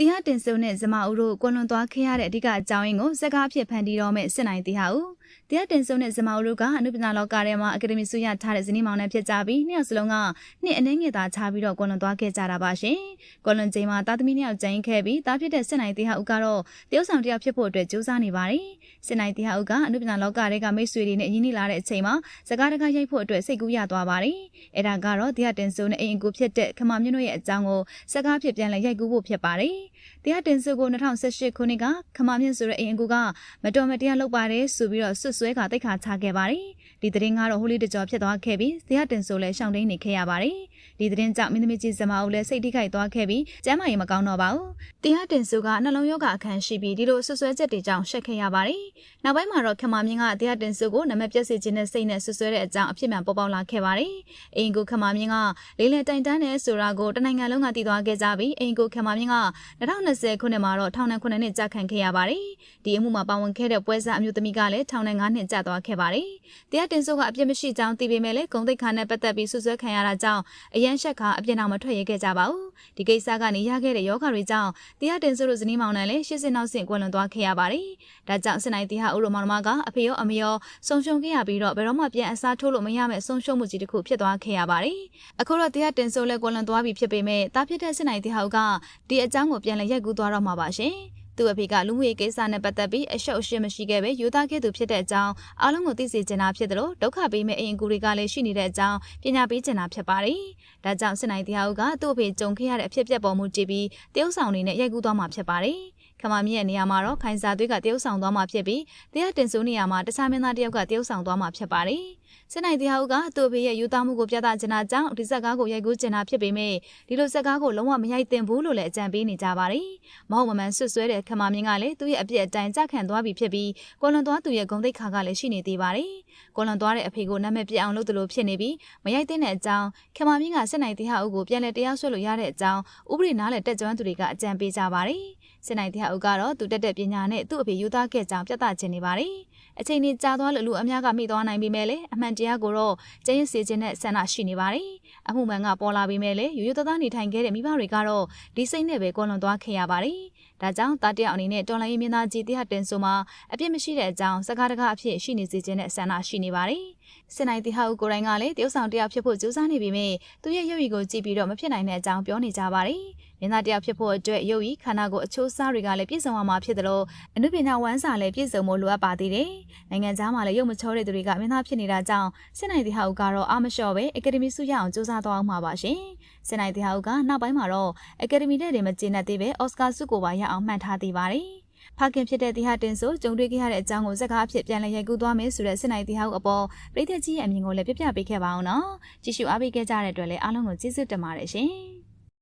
တရားတင်စုံနဲ့ဇမအူတို့ကွန်လွန်သွားခဲ့ရတဲ့အဓိကအကြောင်းရင်းကိုစကားအဖြစ်ဖန်တီးတော့မဲ့စစ်နိုင်တီဟာဦးတရားတင်စုံနဲ့ဇမအူတို့ကအနုပညာလောကထဲမှာအကယ်ဒမီဆုရထားတဲ့ဇနီးမောင်နှံဖြစ်ကြပြီးနှစ်ယောက်စလုံးကနှစ်အနည်းငယ်သာခြားပြီးတော့ကွန်လွန်သွားခဲ့ကြတာပါရှင်ကွန်လွန်ချိန်မှာသားသမီးနှစ်ယောက်ကျင်းခဲ့ပြီးသားဖြစ်တဲ့စစ်နိုင်တီဟာဦးကတော့တယောက်ဆောင်တယောက်ဖြစ်ဖို့အတွက်ကြိုးစားနေပါတယ်စစ်နိုင်တီဟာဦးကအနုပညာလောကထဲကမိတ်ဆွေတွေနဲ့အရင်းနှီးလာတဲ့အချိန်မှာစကားတကားရိုက်ဖို့အတွက်စိတ်ကူးရသွားပါတယ်အဲ့ဒါကတော့တရားတင်စုံနဲ့အိမ်အကူဖြစ်တဲ့ခမမြင့်တို့ရဲ့အကြောင်းကိုစကားဖြစ်ပြန်လဲရိုက်ကူးဖို့ဖြစ်ပါတယ်တရားတင်စုကို2018ခုနှစ်ကခမမြင့်ဆိုတဲ့အိမ်အကူကမတော်မတရားလုပ်ပါတယ်ဆိုပြီးတော့ဆွဆွဲကတိတ်ခါချခဲ့ပါတယ်ဒီသတင်းကတော့ဟိုလီတကြောဖြစ်သွားခဲ့ပြီးတရားတင်ဆိုလဲရှောင်းတိန်နေခဲ့ရပါတယ်ဒီသတင်းကြောင့်မင်းသမီးကြီးဇမအုပ်လည်းစိတ်ထိခိုက်သွားခဲ့ပြီးကျမ်းမာရေးမကောင်းတော့ပါဘူးတရားတင်ဆိုကနှလုံးရောဂါအခန်းရှိပြီးဒီလိုဆွဆွဲချက်တွေကြောင့်ရှက်ခဲ့ရပါတယ်နောက်ပိုင်းမှာတော့ခမမြင့်ကတရားတင်ဆိုကိုနမပြက်စီခြင်းနဲ့စိတ်နဲ့ဆွဆွဲတဲ့အကြောင်းအဖြစ်မှန်ပေါ်ပေါက်လာခဲ့ပါတယ်အိမ်ကူခမမြင့်ကလေးလေတိုင်တန်းတဲ့ဆိုတာကိုတနိုင်ငံလုံးကတည်သွားခဲ့ကြပြီးအိမ်ကူခမမြင့်က2020ခုနှစ်မှာတော့ထောင်နဲ့9နှစ်ကြာခံခဲ့ရပါတယ်ဒီအမှုမှာပါဝင်ခဲ့တဲ့ပွဲစားအမျိုးသမီးကလည်းထောင်နဲ့9နှစ်ကြာသွားခဲ့ပါတယ်တရားတင်ဆိုကအပြစ်မရှိကြောင်းသိပေမဲ့လည်းဂုံတိတ်ခါနဲ့ပတ်သက်ပြီးဆွဆွဲခံရတာကြောင့်အရန်ရှက်ခါအပြစ်နောက်မထွက်ရဲခဲ့ကြပါဘူး ဒီကိစ္စကနေရခဲ့တဲ့ယောဂတွေကြောင့်တရားတင်ဆိုတို့ဇနီးမောင်နှံလည်းရှစ်စင်နောက်ဆင့်ကွယ်လွန်သွားခဲ့ရပါတယ်ဒါကြောင့်စနိုင်းတီဟာဥရောမောင်နှမကအဖေရောအမေရောဆုံရှုံခဲ့ရပြီးတော့ဘယ်တော့မှပြန်အစားထိုးလို့မရမယ့်ဆုံရှုံမှုကြီးတစ်ခုဖြစ်သွားခဲ့ရပါတယ်အခုတော့တရားတင်ဆိုလည်းကွယ်လွန်သွားပြီဖြစ်ပေမဲ့တားဖြစ်တဲ့စနိုင်းတီဟာကဒီအကြောင်းကိုပြန်လည်ရိုက်ကူးသွားတော့မှာပါရှင် သူ့အဖေကလူမှုရေးကိစ္စနဲ့ပတ်သက်ပြီးအရှုပ်အရှင်းမရှိခဲ့ပဲယူသားခဲ့သူဖြစ်တဲ့အကြောင်းအားလုံးကိုသိစေချင်တာဖြစ်တယ်လို့ဒုက္ခပေးမဲ့အိမ်အကူတွေကလည်းရှိနေတဲ့အကြောင်းပညာပေးချင်တာဖြစ်ပါတယ်။ဒါကြောင့်စစ်နိုင်တရားဦးကသူ့အဖေကြုံခဲ့ရတဲ့အဖြစ်အပျက်ပေါ်မူကြည့်ပြီးတရုတ်ဆောင်နေနဲ့ရိုက်ကူးသွားမှာဖြစ်ပါတယ်။ ခမမီရဲ့နေရာမှာတော့ခိုင်စာသွေးကတရုတ်ဆောင်သွားမှာဖြစ်ပြီးတရားတင်စိုးနေရာမှာတခြားမင်းသားတယောက်ကတရုတ်ဆောင်သွားမှာဖြစ်ပါတယ်။စစ်နိုင်တရားဦးကသူ့အဖေရဲ့ယူသားမှုကိုပြသချင်တာကြောင့်ဒီဇက်ကားကိုရိုက်ကူးချင်တာဖြစ်ပေမဲ့ဒီလိုဇက်ကားကိုလုံးဝမရိုက်သင့်ဘူးလို့လည်းအကြံပေးနေကြပါတယ်။မဟုတ်မမှန်ဆွဆွဲတဲ့ခမမင်းကလည်းသူ့ရဲ့အပြစ်အတိုင်းကြခံသွားပြီဖြစ်ပြီးကိုလွန်သွားသူရဲ့ဂုံတိတ်ခါကလည်းရှိနေသေးပါတယ်။ကိုလွန်သွားတဲ့အဖေကိုနာမည်ပြအောင်လုပ်သလိုဖြစ်နေပြီးမရိုက်သင့်တဲ့အကြောင်းခမမင်းကစစ်နိုင်တရားဦးကိုပြန်လဲတရားစွဲလို့ရတဲ့အကြောင်းဥပဒေနားလဲတက်ကြွသူတွေကအကြံပေးကြပါတယ်။ စစ်နိုင်တရားဦးကတော့သူတက်တဲ့ပညာနဲ့သူ့အဖေယူသားခဲ့ကြောင်းပြသချင်နေပါတယ်။အချိန်ကြီးကြာသွားလို့လူအများကမိသွားနိုင်ပေမဲ့လည်းအမှန်တရားကိုတော့ကျင်းစေခြင်းနဲ့ဆန္ဒရှိနေပါတယ်။အမှုမှန်ကပေါ်လာပေမဲ့လည်းရိုးရိုးသားသားနေထိုင်ခဲ့တဲ့မိဘတွေကတော့ဒီစိတ်နဲ့ပဲကွန်လွန်သွားခဲ့ရပါတယ်။ဒါကြောင့်တာတယောက်အနေနဲ့တော်လိုင်းရင်မင်းသားကြီးတရားတင်ဆိုမှာအပြစ်မရှိတဲ့အကြောင်းစကားတကားအဖြစ်ရှိနေစေခြင်းနဲ့ဆန္ဒရှိနေပါတယ်။ စနိုင်တီဟာဦးကိုရိုင်းကလည်းတရုတ်ဆောင်တယောက်ဖြစ်ဖို့ကြိုးစားနေပေမဲ့သူရဲ့ရုပ်ရည်ကိုကြည့်ပြီးတော့မဖြစ်နိုင်တဲ့အကြောင်းပြောနေကြပါတယ်။မင်းသားတယောက်ဖြစ်ဖို့အတွက်ရုပ်ရည်ခန္ဓာကိုယ်အချိုးအစားတွေကလည်းပြည့်စုံအောင်မှာဖြစ်တယ်လို့အနုပညာဝမ်းစာလည်းပြည့်စုံဖို့လိုအပ်ပါသေးတယ်။နိုင်ငံသားမှာလည်းရုပ်မချောတဲ့သူတွေကမင်းသားဖြစ်နေတာကြောင့်စစ်နိုင်တီဟာဦးကတော့အာမလျှော့ပဲအကယ်ဒမီဆုရအောင်စူးစမ်းသွားအောင်မှာပါရှင်။စစ်နိုင်တီဟာဦးကနောက်ပိုင်းမှာတော့အကယ်ဒမီတဲ့တွေမကျေနပ်သေးပဲအော်စကာဆုကိုပါရအောင်မှတ်ထားသေးပါတယ်။ ဖခင်ဖြစ်တဲ့တီဟာတင်ဆိုကြုံတွေ့ခဲ့ရတဲ့အကြောင်းကိုဇက်ကားအဖြစ်ပြန်လည်ရိုက်ကူးသွားမယ်ဆိုတဲ့စစ်နိုင်တီဟာအပေါ်ပြည်သက်ကြီးရဲ့အမြင်ကိုလည်းပြပြပေးခဲ့ပါအောင်နော်။ကြည့်ရှုအားပေးခဲ့ကြတဲ့အတွက်လည်းအားလုံးကိုကျေးဇူးတင်ပါတယ်ရှင်။